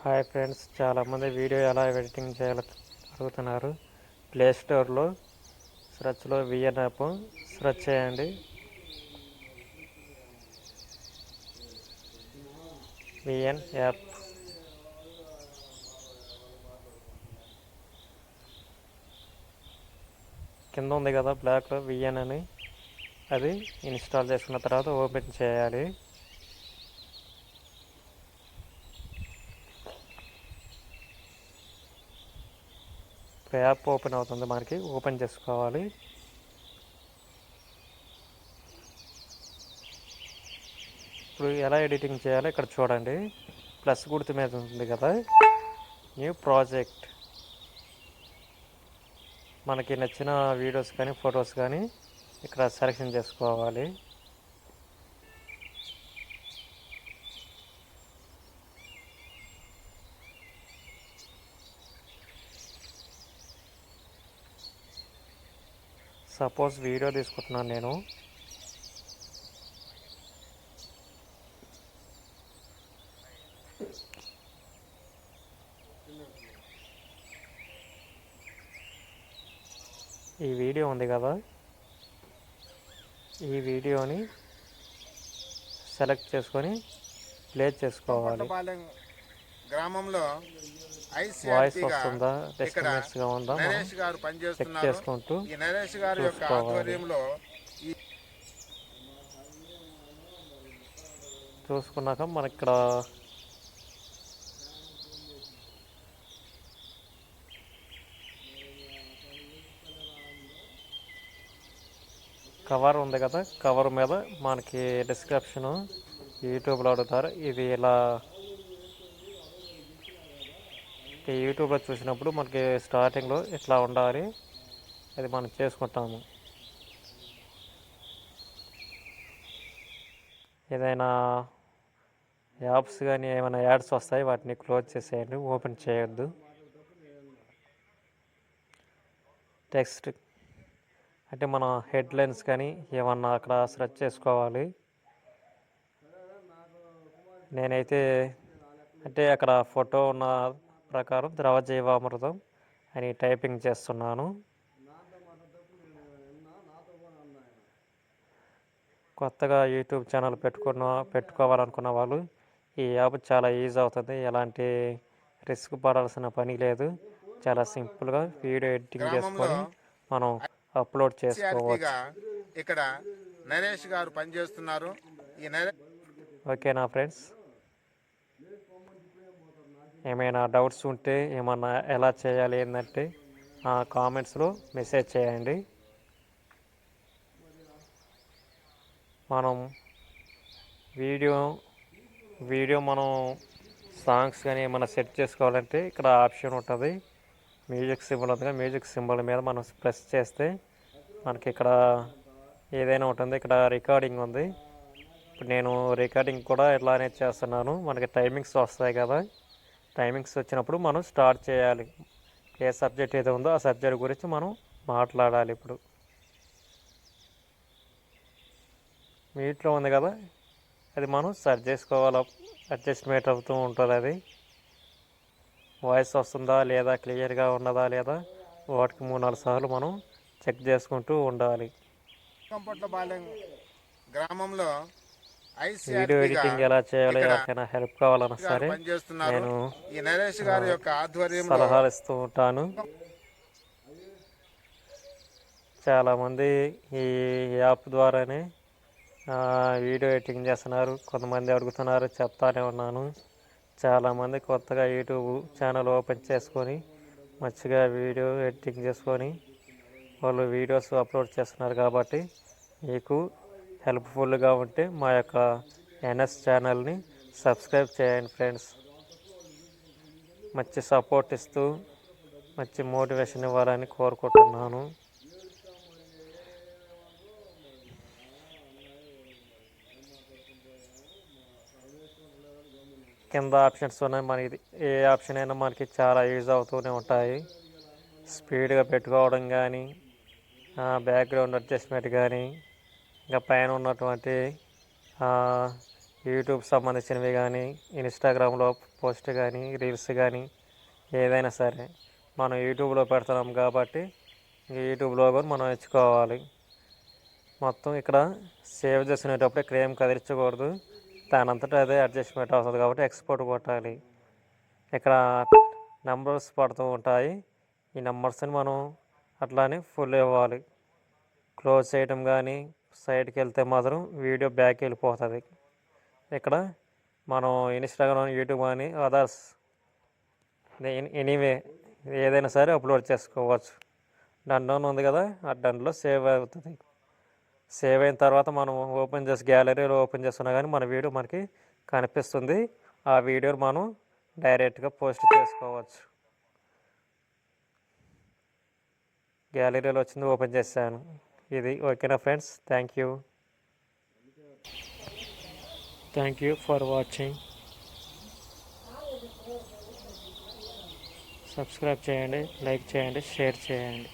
Hi friends చాలామంది video ఎలా editing చేయాలి అడుగుతున్నారు. ప్లే స్టోర్లో విఎన్ యాప్ సర్చ్ చేయండి. VN app. కింద ఉంది కదా బ్లాక్లో విఎన్ అని. అది ఇన్స్టాల్ చేసుకున్న తర్వాత ఓపెన్ చేయాలి. యాప్ ఓపెన్ అవుతుంది మనకి ఓపెన్ చేసుకోవాలి. ఇప్పుడు ఎలా ఎడిటింగ్ చేయాలో ఇక్కడ చూడండి. ప్లస్ గుర్తు మీద ఉంది కదా. New project. మనకి నచ్చిన వీడియోస్ కానీ ఫొటోస్ కానీ ఇక్కడ సెలెక్షన్ చేసుకోవాలి. సపోజ్ వీడియో తీసుకుంటున్నాను నేను. ఈ వీడియో ఉంది కదా. ఈ వీడియోని సెలెక్ట్ చేసుకొని ప్లే చేసుకోవాలి. గ్రామంలో వాయిస్ వస్తుందా? ఇక్కడ డిస్టర్బెన్స్గా ఉందా? నరేష్ గారు చెక్ పనిచేస్తున్నారు చేసుకుంటూ ఈ నరేష్ గారి యొక్క. ఆధ్వర్యంలో చూసుకున్నాక మనకి ఇక్కడ కవర్ ఉంది కదా? కవర్ మీద మనకి డిస్క్రిప్షన్ యూట్యూబ్లో అడుగుతారు. ఇది ఇలా ఈ యూట్యూబ్లో చూసినప్పుడు మనకి స్టార్టింగ్లో ఇట్లా ఉండాలి అది మనం చేసుకుంటాము. ఏదైనా యాప్స్ కానీ ఏమైనా యాడ్స్ వస్తాయి వాటిని క్లోజ్ చేసేయండి ఓపెన్ చేయొద్దు. టెక్స్ట్ అంటే మన హెడ్లైన్స్ కానీ ఏమన్నా అక్కడ సెర్చ్ చేసుకోవాలి. నేనైతే అంటే అక్కడ ఫోటో ఉన్న ప్రకారం ద్రవజీవామృతం అని టైపింగ్ చేస్తున్నాను. కొత్తగా యూట్యూబ్ ఛానల్ పెట్టుకున్న పెట్టుకోవాలనుకున్న వాళ్ళు ఈ యాప్ చాలా ఈజీ అవుతుంది. ఎలాంటి రిస్క్ పడాల్సిన పని లేదు. చాలా సింపుల్గా వీడియో ఎడిటింగ్ చేసుకొని మనం అప్లోడ్ చేసుకోవచ్చు. ఇక్కడ నరేష్ గారు పనిచేస్తున్నారు. ఈ నరేష్ ఓకేనా ఫ్రెండ్స్. ఏమైనా డౌట్స్ ఉంటే ఏమన్నా ఎలా చేయాలి ఏంటంటే కామెంట్స్లో మెసేజ్ చేయండి. మనం వీడియో వీడియో మనం సాంగ్స్ కానీ ఏమైనా సెట్ చేసుకోవాలంటే ఇక్కడ ఆప్షన్ ఉంటుంది. మ్యూజిక్ సింబల్ ఉంది మ్యూజిక్ సింబల్ మీద మనం ప్రెస్ చేస్తే మనకి ఇక్కడ ఏదైనా ఉంటుంది. ఇక్కడ రికార్డింగ్ ఉంది. ఇప్పుడు నేను రికార్డింగ్ కూడా ఇట్లానే చేస్తున్నాను. మనకి టైమింగ్స్ వస్తాయి కదా. టైమింగ్స్ వచ్చినప్పుడు మనం స్టార్ట్ చేయాలి. ఏ సబ్జెక్ట్ ఏదో ఉందో ఆ సబ్జెక్ట్ గురించి మనం మాట్లాడాలి ఇప్పుడు. మీట్లో ఉంది కదా అది మనం సర్చ్ చేసుకోవాలి? అడ్జస్ట్మెంట్ అవుతూ ఉంటుంది అది. వాయిస్ వస్తుందా లేదా క్లియర్గా ఉన్నదా లేదా? వాటికి మూడు నాలుగు సార్లు మనం చెక్ చేసుకుంటూ ఉండాలి. గ్రామంలో వీడియో ఎడిటింగ్ ఎలా చేయాలో ఎవరికైనా హెల్ప్ కావాలన్నా సరే నేను ఈ నరేష్ గారి యొక్క ఆధ్వర్యంలో సలహాలు ఇస్తూ ఉంటాను. చాలామంది ఈ యాప్ ద్వారానే వీడియో ఎడిటింగ్ చేస్తున్నారు. కొంతమంది అడుగుతున్నారు చెప్తానే ఉన్నాను. చాలామంది కొత్తగా యూట్యూబ్ ఛానల్ ఓపెన్ చేసుకొని మంచిగా వీడియో ఎడిటింగ్ చేసుకొని వాళ్ళు వీడియోస్ అప్లోడ్ చేస్తున్నారు కాబట్టి మీకు హెల్ప్ఫుల్గా ఉంటే మా యొక్క ఎన్ఎస్ ఛానల్ని సబ్స్క్రైబ్ చేయండి ఫ్రెండ్స్ మంచి సపోర్ట్ ఇస్తూ మంచి మోటివేషన్ ఇవ్వాలని కోరుకుంటున్నాను. కింద ఆప్షన్స్ ఉన్నాయి. మనకి ఏ ఆప్షన్ అయినా మనకి చాలా యూజ్ అవుతూనే ఉంటాయి. స్పీడ్గా పెట్టుకోవడం కానీ బ్యాక్గ్రౌండ్ అడ్జస్ట్మెంట్ కానీ ఇంకా పైన ఉన్నటువంటి యూట్యూబ్ సంబంధించినవి కానీ ఇన్స్టాగ్రామ్లో పోస్ట్ కానీ రీల్స్ కానీ ఏదైనా సరే మనం యూట్యూబ్లో పెడుతున్నాం కాబట్టి యూట్యూబ్లో యూట్యూబ్ లోగోని మనం ఎంచుకోవాలి మొత్తం ఇక్కడ సేవ్ చేసుకునేటప్పుడు ఇక్కడ ఏం కదిలించకూడదు. దానంతటా అదే అడ్జస్ట్మెంట్ అవుతుంది కాబట్టి ఎక్స్పోర్ట్ కొట్టాలి. ఇక్కడ నెంబర్స్ పడుతూ ఉంటాయి. ఈ నెంబర్స్ని మనం అట్లానే ఫుల్ ఇవ్వాలి. క్లోజ్ చేయడం కానీ సైడ్కి వెళ్తే మాత్రం వీడియో బ్యాక్ వెళ్ళిపోతుంది ఇక్కడ మనం ఇన్స్టాగ్రామ్ యూట్యూబ్ అని అదర్స్ ఎనీవే ఏదైనా సరే అప్లోడ్ చేసుకోవచ్చు. డన్ ఉంది కదా ఆ డన్లో సేవ్ అవుతుంది. సేవ్ అయిన తర్వాత మనం ఓపెన్ చేసి గ్యాలరీలో ఓపెన్ చేస్తున్నా కానీ మన వీడియో మనకి కనిపిస్తుంది. ఆ వీడియోని మనం డైరెక్ట్గా పోస్ట్ చేసుకోవచ్చు. గ్యాలరీలో వచ్చింది ఓపెన్ చేశాను. ఇది ఓకేనా friends? Thank you. Thank you for watching. Subscribe చేయండి లైక్ చేయండి షేర్ చేయండి.